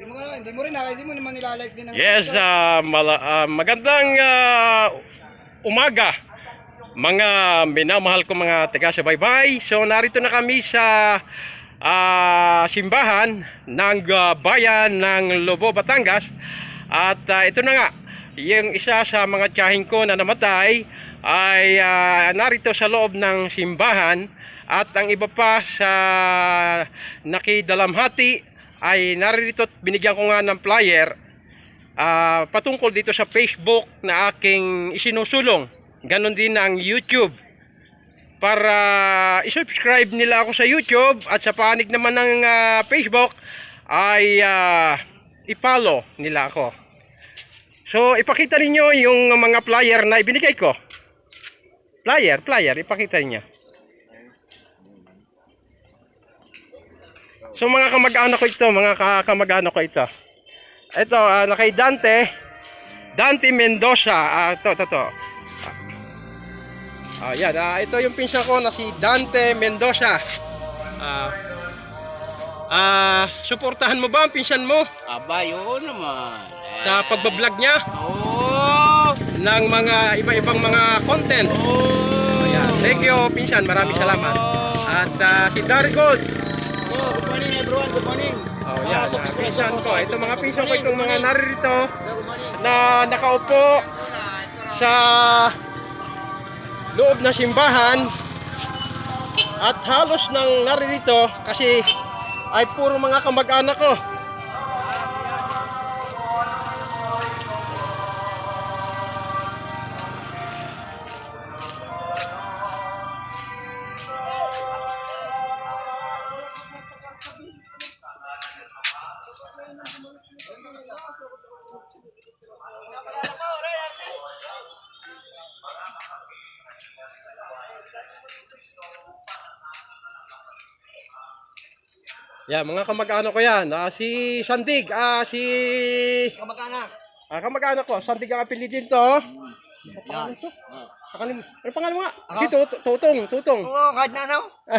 Hindi mo, hindi mo rin, ah, hindi mo naman nilalike din ang Yes, ah, mala- ah, magandang ah, umaga. Mga minamahal ko mga taga sa baybay. So narito na kami sa ah, simbahan ng ah, bayan ng Lobo, Batangas. At ah, ito na nga, yung isa sa mga tiyahin ko na namatay ay ah, narito sa loob ng simbahan at ang iba pa sa nakidalamhati ay naririto at binigyan ko nga ng flyer ah, patungkol dito sa Facebook na aking isinusulong. Ganon din ang YouTube. Para i-subscribe nila ako sa YouTube at sa panig naman ng ah, Facebook ay ah, i-follow nila ako. So ipakita ninyo yung mga flyer na ibinigay ko. Flyer, flyer, ipakita niyo. So mga kamag-anak ko ito, mga ka- kamag-anak ko ito. Ito, ah, na kay Dante. Dante Mendoza. Ah, ito, ito, ito. Ah, yan. Ah, ito yung pinsan ko na si Dante Mendoza. Ah, ah, suportahan mo ba ang pinsan mo Aba, yun naman. Eh. sa pagbablog niya Oh! ng mga iba-ibang mga content? Oh! Ayan. Thank you, pinsan. Maraming salamat. At ah, si Darry Gold. Oh, good morning everyone, good morning. Oh, yan. subscribe ako ko. sa Ito mga pinsan ko itong mga naririto na nakaupo sa loob ng simbahan at halos nang naririto kasi ay puro mga kamag-anak ko. Yan, mga kamag-anak ko yan. Ah, si Sandig, ah, si... Kamag-anak. Ah, kamag-anak ko. Sandig ang apelidin to. Ano pangalan to? Pakalim, ano pangalan mo nga? Si Tut- Tutong, Tutong. Oo, kahit na ano.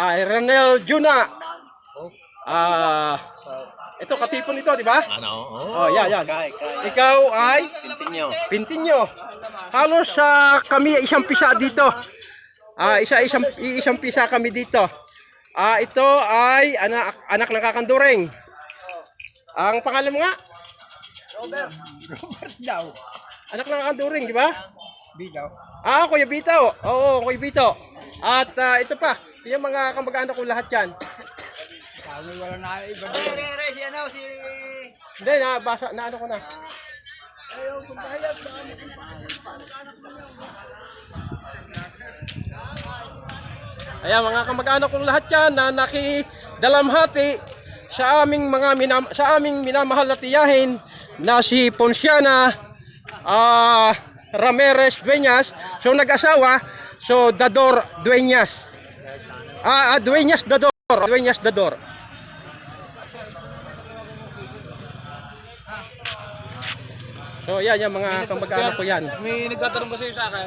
ah, Renel Juna. Ah, ito katipon ito, di ba? Ano? Oh, yan, yan. Ikaw ay Sintinyo. Pintinyo. Halos sa kami isang pisa dito. Ah, isa isang isang pisa kami dito. Ah, ito ay anak anak ng kakandureng. Ang pangalan mo nga? Robert. Robert daw. Anak ng kakandureng, di ba? Bigaw. Ah, Kuya Bito. Oo, Kuya Bito. At ah, ito pa, yung mga kamag-anak ko lahat 'yan. Sabi wala na iba. Ano, si... Hindi na basa na ano ko na. Ayaw, sumpahayag. Ayan, mga kamag-anak kong lahat yan na nakidalamhati sa aming mga minam sa aming minamahal na tiyahin na si Ponciana ah Ramirez Dueñas. So nag-asawa, so Dador Dueñas. Ah, ah Dueñas Dador, Dueñas Dador. So yan, yung mga kamag-anak ko yan. May nagtatanong kasi sa akin.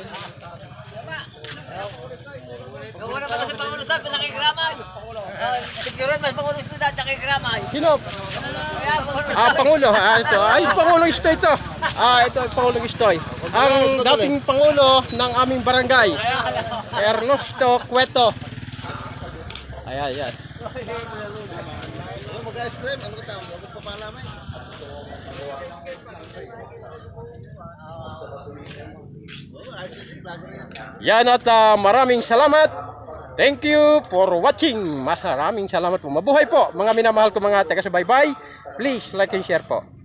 Wala pa kasi pangulo sa pinakikramay. Siguro mas pangulo sa nakikramay. Sino? Pangulo Ah, Pangulo. Ah, ito. Ay, Pangulong Istoy ito. Ah, ito, Pangulong Istoy. Ang dating Pangulo ng aming barangay. Ernesto Cueto. Ayan, ayan. Mag-ice cream, ano tawag? Huwag pa. Yan at ah, maraming salamat. Thank you for watching. Maraming salamat po. Mabuhay po mga minamahal ko mga taga-subaybay. Please like and share po.